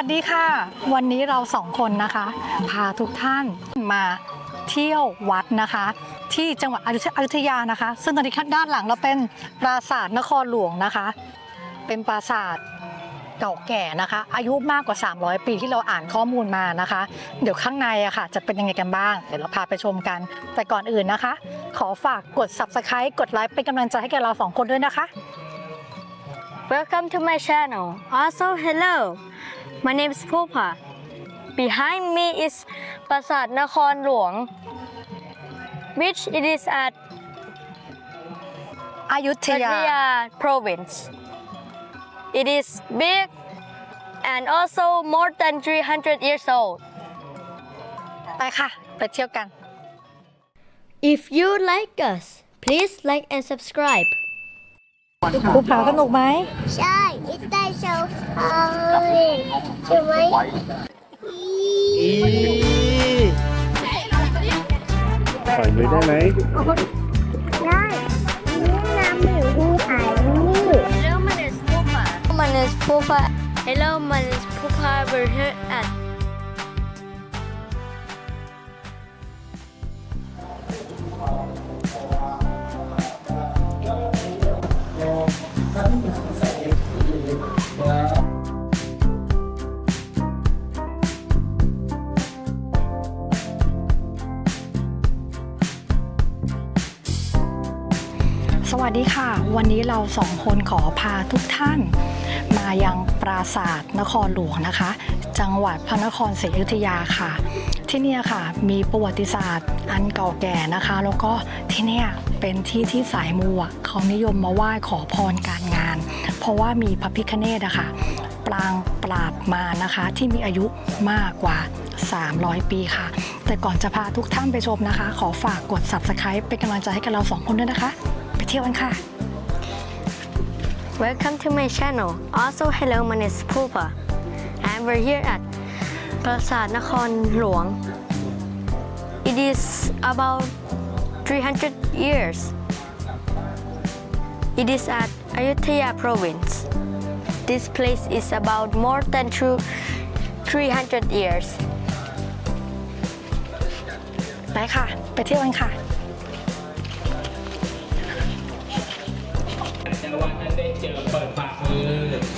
วัสดีค่ะ วันนี้เราสองคนนะคะ พาทุกท่านมาเที่ยววัดนะคะ ที่จังหวัดอยุธยานะคะ ซึ่งตอนนี้ด้านหลังเราเป็นปราสาทนครหลวงนะคะ เป็นปราสาทเก่าแก่นะคะ อายุมากกว่า 300 ปีที่เราอ่านข้อมูลมานะคะ เดี๋ยวข้างในอะค่ะ จะเป็นยังไงกันบ้าง เดี๋ยวเราพาไปชมกัน แต่ก่อนอื่นนะคะ ขอฝากกด subscribe กดไลค์เป็นกำลังใจให้แกเราสองคนด้วยนะคะ Welcome to my channel. Also, hello. My name is Pupa. Behind me is Prasat Nakhon Luang, which it is at อยุธยา Ayutthaya province. It is big and also more than 300 years old. ไปค่ะ ไปเที่ยวกัน If you like us, please like and subscribe. ภูผาสนุกไหมใช่อิตาโชว์เลยใช่ไหมปล่อยมือได้ไหมได้นี่น้ำหนึ่งภูผานี่ Hello, my name is Pupa. My name is Pupa. Hello, my name is Pupa. We're here at วันนี้เราสองคนขอพาทุกท่าน มายังปราสาทนครหลวงนะคะ จังหวัดพระนครศรีอยุธยาค่ะ ที่นี่ค่ะมีประวัติศาสตร์อันเก่าแก่นะคะ แล้วก็ที่นี่เป็นที่ที่สายมูอะเขานิยมมาไหว้ขอพรการงาน เพราะว่ามีพระพิฆเนศอะค่ะปรางปราบมานะคะที่มีอายุมากกว่า 300 ปีค่ะ แต่ก่อนจะพาทุกท่านไปชมนะคะ ขอฝากกด subscribe เป็นกำลังใจให้กับเราสองคนด้วยนะคะ ไปเที่ยวกันค่ะ Welcome to my channel. Also, hello, my name is Pupa. And we're here at Prasat Nakhon Luang. It is about 300 years. It is at Ayutthaya province. This place is about more than two, 300 years. ไปค่ะ ไปเที่ยวกันค่ะ แต่ว่าท่าน ได้เจอเปิดฝากมือ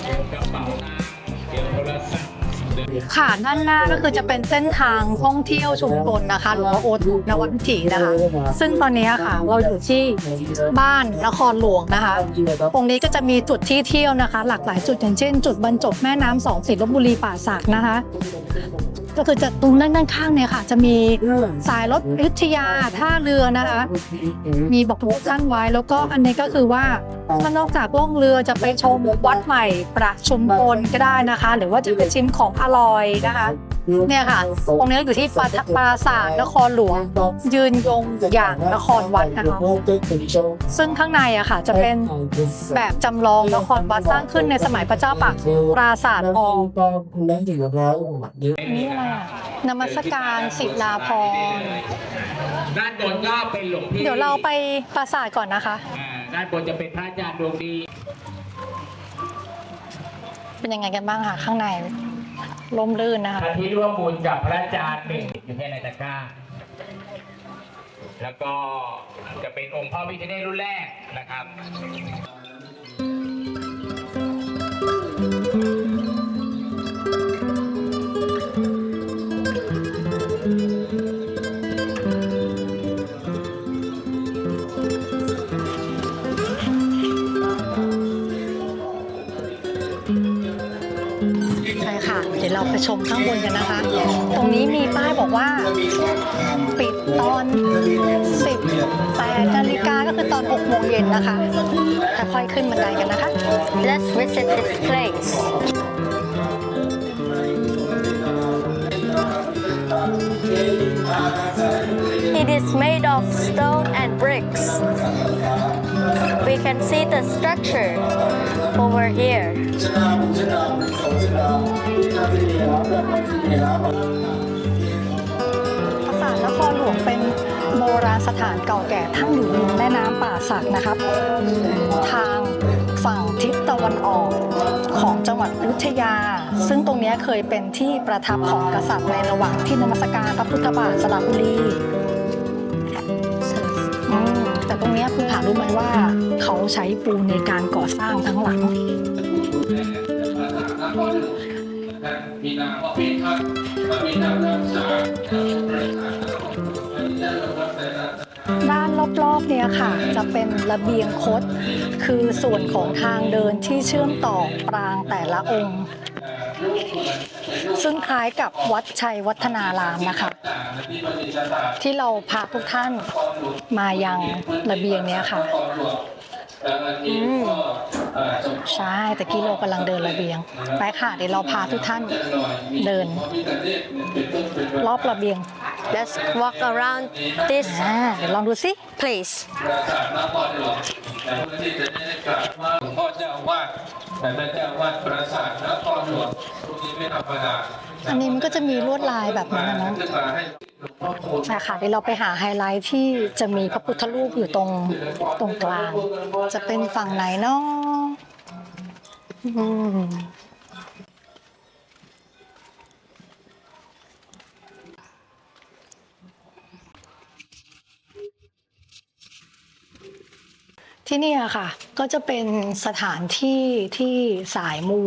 เจอกระเป๋าตังค์เจอโทรศัพท์เดิน ค่ะด้านหน้าก็คือจะเป็นเส้นทางท่องเที่ยวชุมชนนะคะหรือว่าโอทูนวัดวิถีนะคะ ซึ่งตอนนี้ค่ะเราอยู่ที่บ้านนครหลวงนะคะ ตรงนี้ก็จะมีจุดที่เที่ยวนะคะ หลากหลายจุดอย่างเช่น จุดบรรจบแม่น้ำสองสีลบบุรีป่าสักนะคะ ก็คือจะตรงด้านด้านข้างเนี่ยค่ะ จะมีสายรถอยุธยาท่าเรือนะคะ มีบอกทุกท่านไว้แล้วก็อันนี้ก็คือว่าถ้านอกจากล่องเรือจะไปชมวัดใหม่ประชุมพลก็ได้นะคะ หรือว่าจะไปชิมของอร่อยนะคะ เนี่ยค่ะตรงนี้อยู่ที่ปราปราสาทนครหลวง ยืนยงอย่างนครวัดนะคะซึ่งข้างในอะค่ะจะเป็นแบบจำลองนครวัดสร้างขึ้นในสมัยพระเจ้าปักปราสาททองนี่อะไรอะนมัสการศิลาพรณ์ด้านบนก็เป็นหลวงพี่เดี๋ยวเราไปปราสาทก่อนนะคะอ่าด้านบนจะเป็นพระอาจารย์ดวงดีเป็นยังไงกันบ้างคะข้างใน ลมลื่นนะคะท่านที่ร่วมบุญกับพระอาจารย์หนึ่งอยู่แค่ในตะกร้า แล้วก็จะเป็นองค์พ่อพิฆเนศรุ่นแรกนะครับ ชมข้างบนกันนะคะ ตรงนี้มีป้ายบอกว่า ปิดตอน18นาฬิกาก็คือตอน 6 โมงเย็นนะคะค่อยๆขึ้นบันไดกันนะคะ Let's visit this place. It is made of stone and bricks. We can see the structure over here. ปราสาทนครหลวงเป็นโบราณสถานเก่าแก่ตั้งอยู่ริมแม่น้ำป่าสักนะครับ ทางฝั่งทิศตะวันออกของจังหวัดอยุธยา ซึ่งตรงนี้เคยเป็นที่ประทับของกษัตริย์ในระหว่างที่นมัสการพระพุทธบาทสระบุรีแต่ตรงนี้คุณหารู้ไหมว่า เขาใช้ปูนในการก่อสร้างทั้งหลัง มีนามว่าพิทักษ์มีนามรักษาด้านรอบๆเนี่ยค่ะจะเป็นระเบียงคด คือส่วนของทางเดินที่เชื่อมต่อปรางแต่ละองค์ ซึ่งคล้ายกับวัดชัยวัฒนารามนะคะ ที่เราพาทุกท่านมายังระเบียงเนี้ยค่ะ ใช่แต่กี้เรากำลังเดินระเบียง ไปค่ะเดี๋ยวเราพาทุกท่านเดิน รอบระเบียง let's walk around this อ่าเดี๋ยวลองดูสิ place ปราสาทนครหลวงแต่เพื่อที่จะได้กราบไหว้หลวงพ่อเจ้าอาวาสแต่พระเจ้าอาวาสปราสาทนครหลวงตรงนี้ไม่ธรรมดา อันนี้มันก็จะมีลวดลายแบบนั้นนะเนาะขึ้นมาให้หลวงพ่อคูณใช่ค่ะเดี๋ยวเราไปหาไฮไลท์ที่จะมีพระพุทธรูปอยู่ตรงตรงกลาง จะเป็นฝั่งไหนเนาะอืมที่นี่ค่ะ ก็จะเป็นสถานที่ที่สายมู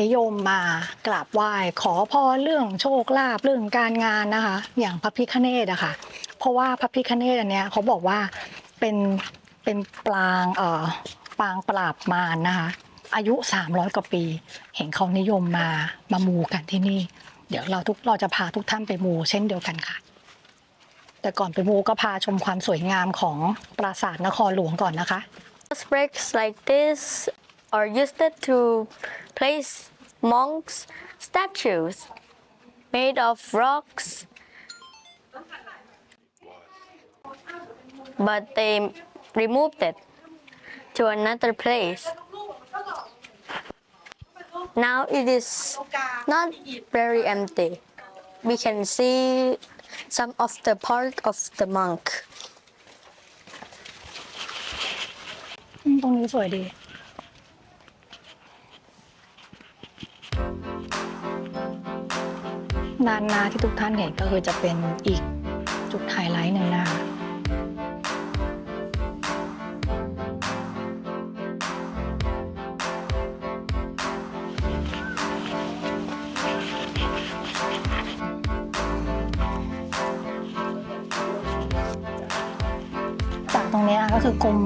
นิยมมากราบไหว้ขอพรเรื่องโชคลาภเรื่องการงานนะคะ อย่างพระพิฆเนศอะค่ะ เพราะว่าพระพิฆเนศอันเนี้ยเขาบอกว่าเป็นเป็นปลางเอ่อปางปราบมารนะคะ อายุ 300 กว่าปี เห็นเขานิยมมามามูกันที่นี่ เดี๋ยวเราทุกเราจะพาทุกท่านไปมูเช่นเดียวกันค่ะ แต่ก่อนไปมูก็พาชมความสวยงามของปราสาทนครหลวงก่อนนะคะ bricks like this are used to place monks statues made of rocks but they removed it to another place now it is not very empty we can see some of the part of the monk อืมตรงนี้สวยดี นานนาที่ทุกท่านเห็นก็คือจะเป็นอีกจุดไฮไลท์หนึ่งนะคะจากตรงนี้ก็คือกรม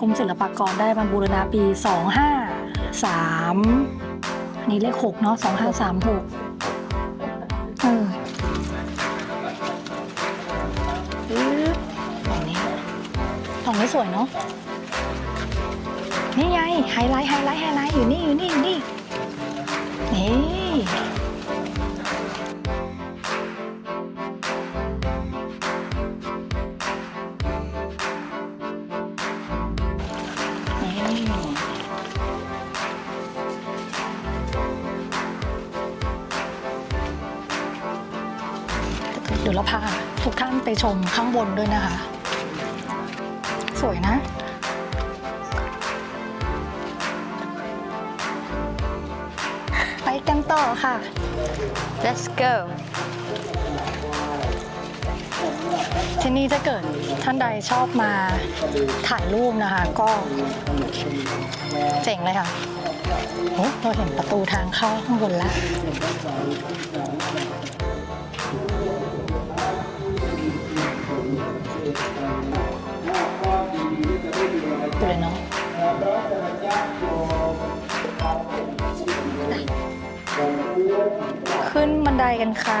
กรมศิลปากรได้มาบูรณาปี 25 3 อันนี้เลข 6 เนาะ2536 เออปึ๊บตรงนี้ตรงนี้สวยเนาะ นี่ไงไฮไลท์ไฮไลท์ไฮไลท์อยู่นี่อยู่นี่อยู่นี่นี่ ชมข้างบนด้วยนะคะ สวยนะไปกันต่อค่ะ let's go ที่นี่ถ้าเกิดท่านใดชอบมาถ่ายรูปนะคะ ก็เจ๋งเลยค่ะโอ้เราเห็นประตูทางเข้าข้างบนแล้ว กูเลยเนาะขึ้นบันไดกันค่ะ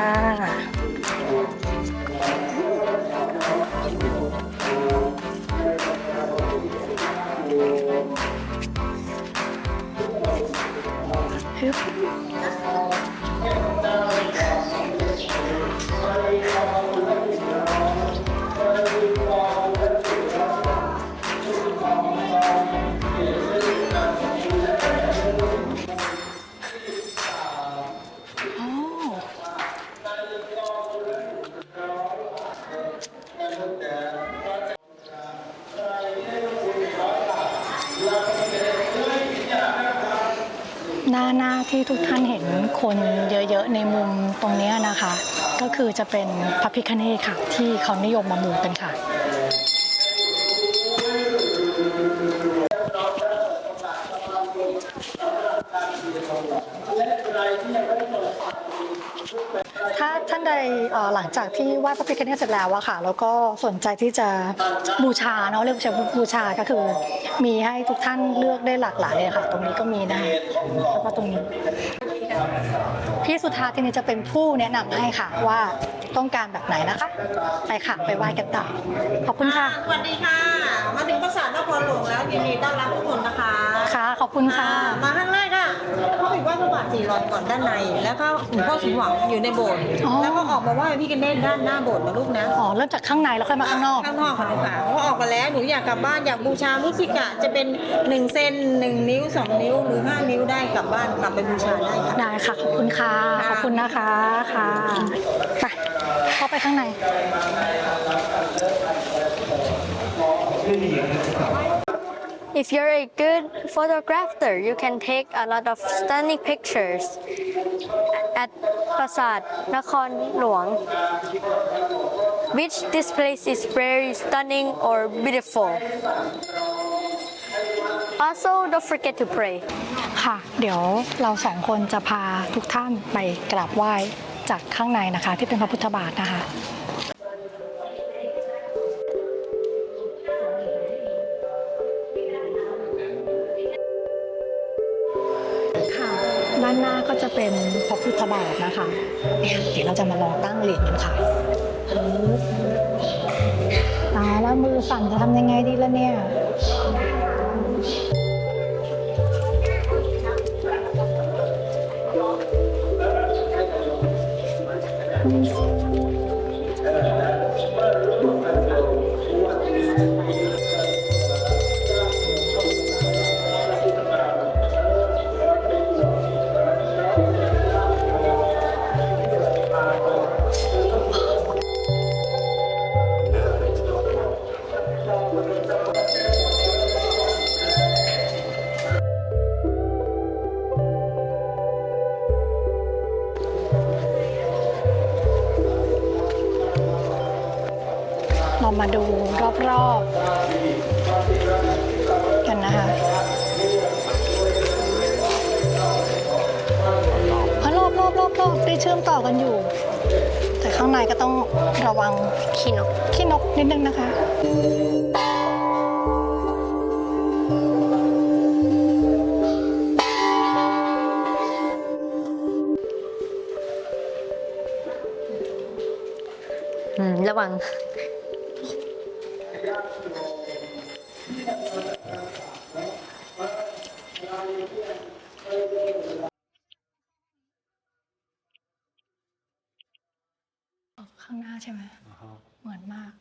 ฮึ คือจะเป็นพระพิคเนตค่ะ ที่เขานิยมมามูกันค่ะ ถ้าท่านใดหลังจากที่ไหว้พระพิฆเนศเสร็จแล้วอะค่ะ แล้วก็สนใจที่จะบูชาเนาะเรียกว่าบูชาก็คือ มีให้ทุกท่านเลือกได้หลากหลายเลยค่ะ ตรงนี้ก็มีนะคะแล้วก็ตรงนี้ พี่สุธาทีนี้จะเป็นผู้แนะนำให้ค่ะว่าต้องการแบบไหนนะคะ ไปค่ะไปไหว้กันต่อขอบคุณค่ะสวัสดีค่ะ มาถึงปราสาทนครหลวงแล้วยินดีต้อนรับทุกคนนะคะค่ะขอบคุณค่ะ มาข้างแรกค่ะ เข้าไปไหว้พระบาทสี่รอยก่อนด้านใน แล้วก็หลวงพ่อสมหวังอยู่ในโบสถ์อ๋อ แล้วก็ออกมาไหว้พี่กันเนตด้านหน้าโบสถ์นะลูกนะอ๋อเริ่มจากข้างในแล้วค่อยมาข้างนอก ข้างนอกค่ะลูกค่ะเพราะออกมาแล้วหนูอยากกลับบ้านอยากบูชามุสิกะจะเป็น1เซน1นิ้ว2นิ้วหรือ5นิ้วได้กลับบ้านกลับไปบูชาได้ค่ะ ได้ค่ะ ขอบคุณค่ะขอบคุณนะคะค่ะไปเข้าไปข้างใน If you're a good photographer, you can take a lot of stunning pictures at Prasad Nakhon Luang, which this place is very stunning or beautiful. Also, don't forget to pray. ค่ะ เดี๋ยวเราสองคนจะพาทุกท่านไปกราบไหว้จากข้างในนะคะ ที่เป็นพระพุทธบาทนะคะ ค่ะ ด้านหน้าก็จะเป็นพระพุทธบาทนะคะเนี่ยเดี๋ยวเราจะมาลองตั้งเหรียญกันค่ะตายแล้วมือสั่นจะทำยังไงดีล่ะเนี่ย อบรอบรอบรอบได้เชื่อมต่อกันอยู่ แต่ข้างในก็ต้องระวังขี้นกขี้นกนิดนึงนะคะ อืมระวัง ข้างหน้าใช่ไหมเหมือนมาก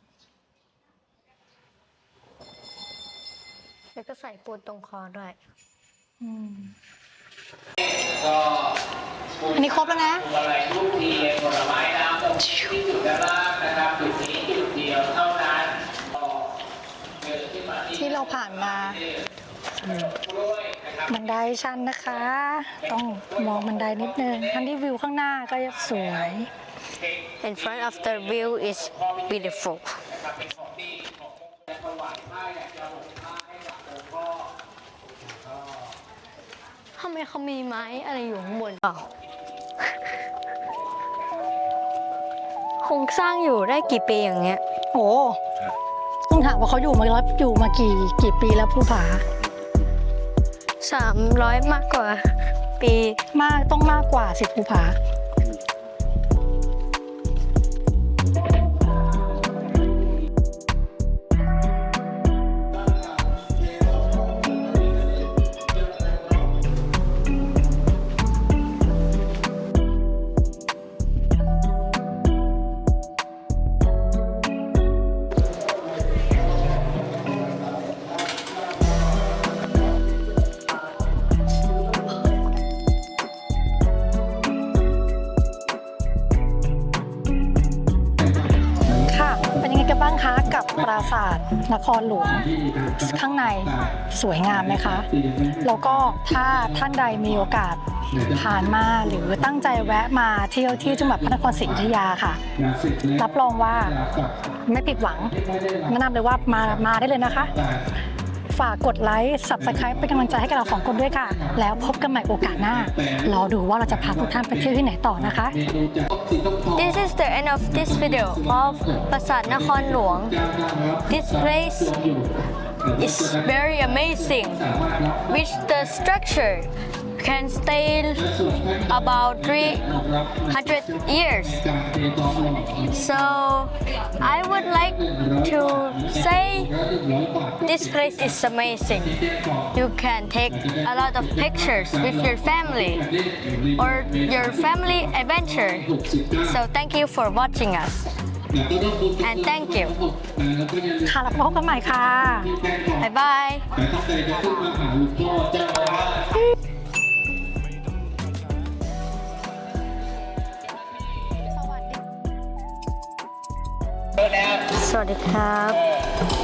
แล้วก็ใส่ปูนตรงคอด้วย อืมอันนี้ครบแล้วนะอะไรทุกทีผลไม้น้ำตรงที่จุดด้านล่างนะครับจุดนี้จุดเดียวเท่านั้นต่อเดินขึ้นมาที่ที่เราผ่านมา กล้วยนะครับบันไดชันนะคะ ต้องมองบันไดนิดนึงทั้งที่วิวข้างหน้าก็สวย In front of the view is beautiful ทำไมเขามีไม้อะไรอยู่ข้างบนเปล่าคงสร้างอยู่ได้กี่ปีอย่างเงี้ย โอ้ต้องถามว่าเขาอยู่มาแล้วอยู่มากี่กี่ปีแล้วผู้ผาสามร้อยมากกว่า ปีมากต้องมากกว่าสิผู้ผาางคะกับปราสาทนครหลวงข้างในสวยงามไหมคะ แล้วก็ถ้าท่านใดมีโอกาสผ่านมาหรือตั้งใจแวะมาเที่ยวที่จังหวัดพระนครศรีอยุธยาค่ะ รับรองว่าไม่ผิดหวังแนะนำเลยว่ามามาได้เลยนะคะ ฝากกดไลค์ subscribe เป็นกำลังใจให้กับเราสองคนด้วยค่ะ แล้วพบกันใหม่โอกาสหน้ารอดูว่าเราจะพาทุกท่านไปเที่ยวที่ไหนต่อนะคะ This is the end of this video of ปราสาทนครหลวง This place is very amazing which the structure can stay about 300 years so I would like to say this place is amazing you can take a lot of pictures with your family or your family adventure so thank you for watching us and thank you ค่ะแล้วพบกันใหม่ค่ะ bye bye สวัสดีครับ